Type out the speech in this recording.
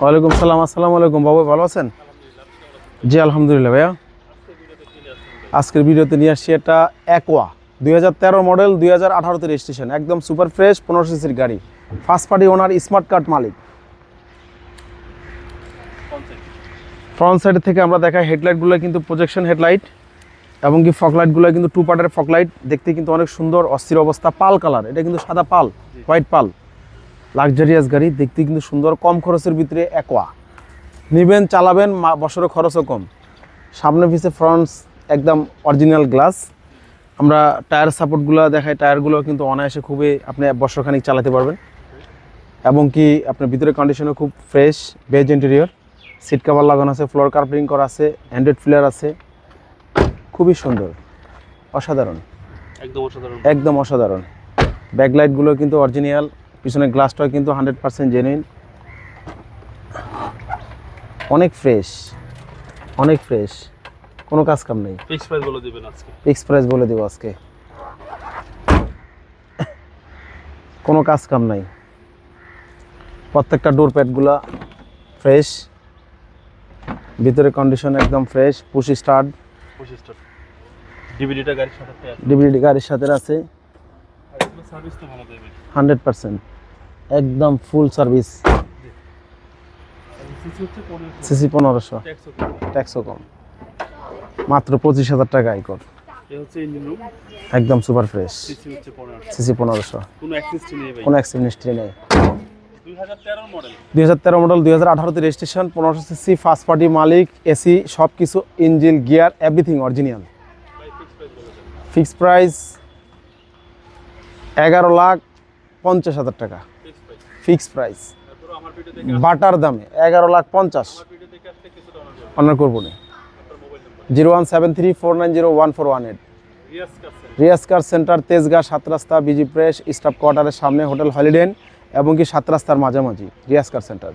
ওয়ালাইকুম সালাম, আসসালামু আলাইকুম। বাবু, ভালো আছেন? জি, আলহামদুলিল্লাহ, ভাইয়া। আজকের ভিডিওতে নিয়ে আসছি একটা অ্যাকোয়া দুই হাজার তেরো মডেল দুই হাজার আঠারোতে রেজিস্ট্রেশন একদম সুপার ফ্রেশ পনেরো সিসির গাড়ি। First party owner smart card মালিক। ফ্রন্ট সাইড থেকে আমরা দেখাই হেডলাইটগুলো কিন্তু প্রজেকশন হেডলাইট এবং কি ফকলাইটগুলো কিন্তু টু পার্টের ফকলাইট দেখতে কিন্তু অনেক সুন্দর, অস্থির অবস্থা, পাল কালার এটা কিন্তু সাদা পাল হোয়াইট পাল। লাক্সারিয়াস গাড়ি দেখতে কিন্তু সুন্দর কম খরচের ভিতরে অ্যাকোয়া নেবেন চালাবেন মা- বছরের খরচও কম। সামনে পিছে ফ্রন্টস একদম অরিজিনাল গ্লাস আমরা টায়ার সাপোর্টগুলো দেখাই টায়ারগুলো কিন্তু অনায়াসে খুবই আপনি বছরখানিক চালাতে পারবেন। এবং কি আপনার ভিতরে কন্ডিশনও খুব fresh beige interior seat cover লাগানো আছে ফ্লোর কার্পেটিং করা আছে অ্যান্ড্রয়েড ফ্লেয়ার আছে। খুবই সুন্দর। অসাধারণ। একদম অসাধারণ। একদম অসাধারণ। ব্যাকলাইটগুলো কিন্তু অরিজিনাল পিছনে গ্লাসটাও কিন্তু হান্ড্রেড পার্সেন্ট জেনুইন অনেক ফ্রেশ অনেক ফ্রেশ কোনো কাজ কাম নেই। ফিক্স প্রাইস বলে দিবেন আজকে। ফিক্স প্রাইস বলে দেবো আজকে। কোনো কাজ কাম নাই। প্রত্যেকটা ডোর প্যাডগুলা ফ্রেশ ভিতরে কন্ডিশন একদম ফ্রেশ পুশি স্টার্ট পঁচিশটা ডিভিডিটা গাড়ির সাথে ডিভিডি গাড়ির সাথে আছে সার্ভিস তো ভালো দেবে হান্ড্রেড পার্সেন্ট। একদম ফুল সার্ভিস। সিসি হচ্ছে পনেরোশো। ট্যাক্সও কম। মাত্র পঁচিশ হাজার টাকা আয়কর ইঞ্জিন একদম সুপার ফ্রেশ। সিসি হচ্ছে পনেরোশো। কোনো অ্যাক্সেস নেই ভাই। কোনো অ্যাক্সিডেন্ট হিস্ট্রি নেই। দুই হাজার মডেল দুই হাজার তেরো মডেল দুই হাজার আঠারোতে রেজিস্ট্রেশন পনেরোশো সিসি ফার্স্ট পার্টি মালিক এসি সব কিছু ইঞ্জিল গিয়ার এভরিথিং অরিজিনাল ভাই ফিক্স প্রাইস বলে দেন ফিক্স প্রাইস এগারো লাখ পঞ্চাশ হাজার টাকা। Fix price. বাটার দামে এগারো লাখ পঞ্চাশ। অনার করব না। Zero one seven three four nine zero one four one eight. Riaz কাছে রিয়াজ কার সেন্টার, তেজগাঁ, সাত রাস্তা, বিজি প্রেস, স্টাফ কোয়ার্টারের সামনে হোটেল হলিডেন এবং কি সাত রাস্তার মাঝামাঝি। Riaz car centre.